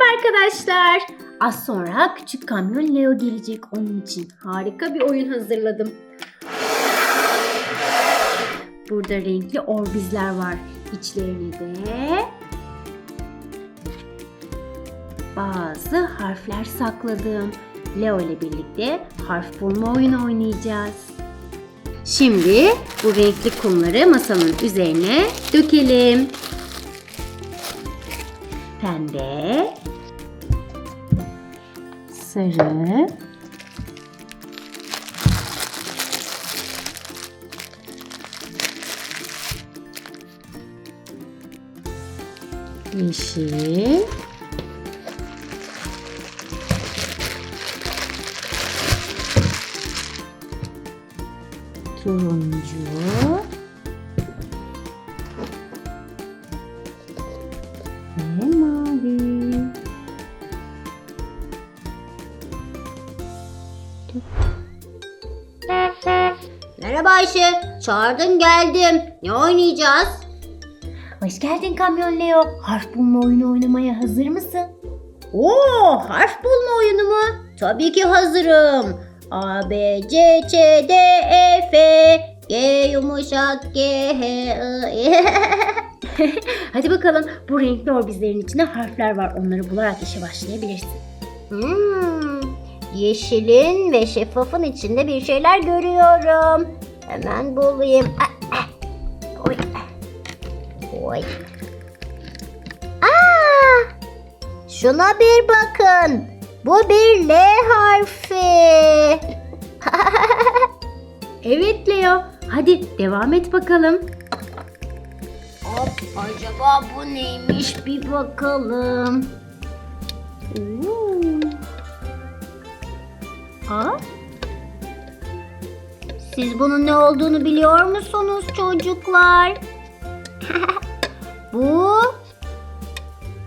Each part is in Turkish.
Merhaba arkadaşlar. Az sonra küçük kamyon Leo gelecek onun için. Harika bir oyun hazırladım. Burada renkli orbizler var. İçlerine de bazı harfler sakladım. Leo ile birlikte harf bulma oyunu oynayacağız. Şimdi bu renkli kumları masanın üzerine dökelim. Pembe, sarı, yeşil, turuncu Merhaba Ayşe. Çağırdın geldim. Ne oynayacağız? Hoş geldin Kamyon Leo. Harf bulma oyunu oynamaya hazır mısın? Oo, harf bulma oyunu mu? Tabii ki hazırım. A, B, C, Ç, D, E, F, G yumuşak, G, H, I, E. Hadi bakalım bu renkli orbizlerin içinde harfler var. Onları bularak işe başlayabilirsin. Hmm, yeşilin ve şeffafın içinde bir şeyler görüyorum. Hemen bulayım. Ah, ah. Oy. Oy. Aa! Şuna bir bakın. Bu bir L harfi. Evet Leo. Hadi devam et bakalım. Hop, acaba bu neymiş bir bakalım. Oo. Aa, Siz bunun ne olduğunu biliyor musunuz çocuklar? bu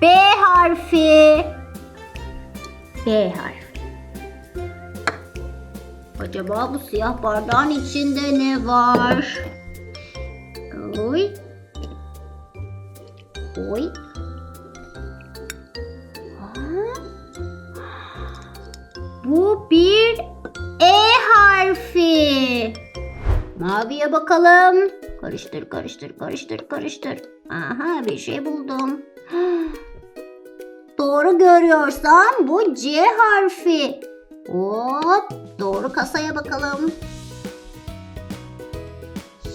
B harfi. B harfi. Acaba bu siyah bardağın içinde ne var? Oy. Oy. Bu bir E harfi. Maviye bakalım. Karıştır, karıştır, karıştır, karıştır. Aha bir şey buldum. Doğru görüyorsam bu C harfi. Hop doğru kasaya bakalım.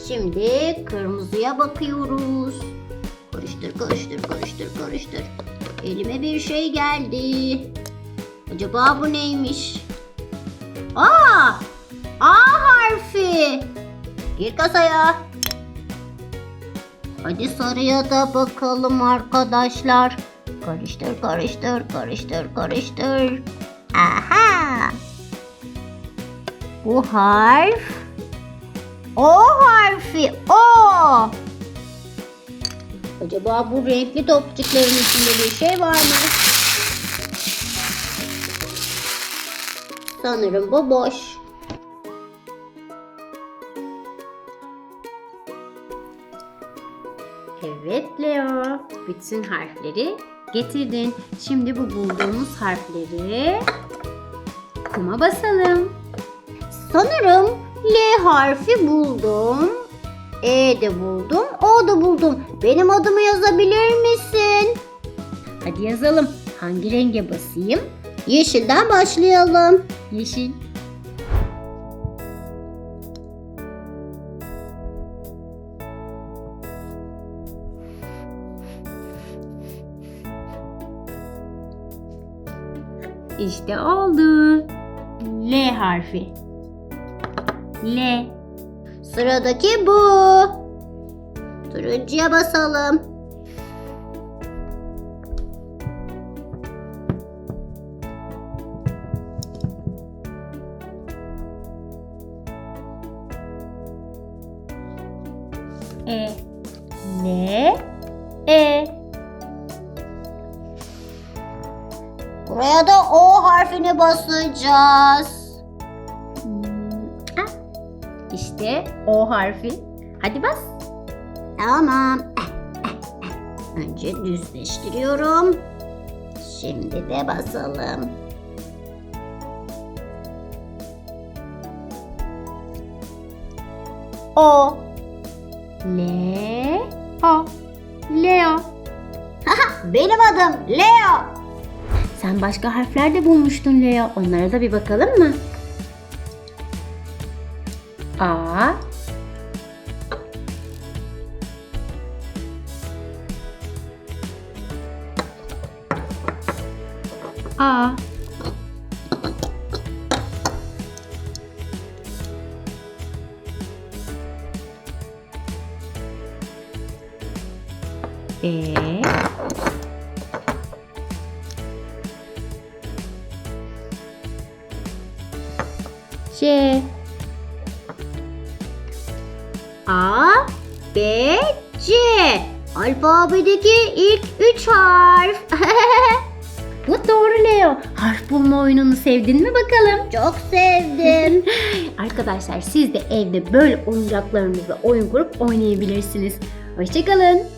Şimdi kırmızıya bakıyoruz. Karıştır karıştır karıştır karıştır. Elime bir şey geldi. Acaba bu neymiş? Aa! A harfi. Gir kasaya. Hadi sarıya da bakalım arkadaşlar. Karıştır karıştır karıştır karıştır. Aha! Bu harf O harfi O. Acaba bu renkli topçukların içinde bir şey var mı? Sanırım bu boş. Evet Leo. Bütün harfleri getirdin. Şimdi bu bulduğumuz harfleri kuma basalım. Sanırım L harfi buldum. E de buldum, O da buldum. Benim adımı yazabilir misin? Hadi yazalım. Hangi renge basayım? Yeşilden başlayalım. Yeşil. İşte oldu. L harfi. L. Sıradaki bu. Turuncuya basalım. E. L. E. Buraya da O harfini basacağız. Hmm, ah. İşte O harfi. Hadi bas. Tamam. Önce düzleştiriyorum. Şimdi de basalım. O. L A Leo. Benim adım Leo. Sen başka harfler de bulmuştun Leo. Onlara da bir bakalım mı? A A E C A, B, C. Alfabedeki ilk üç harf. Bu doğru Leo. Harf bulma oyununu sevdin mi bakalım? Çok sevdim. Arkadaşlar siz de evde böyle oyuncaklarınızla oyun kurup oynayabilirsiniz. Hoşçakalın.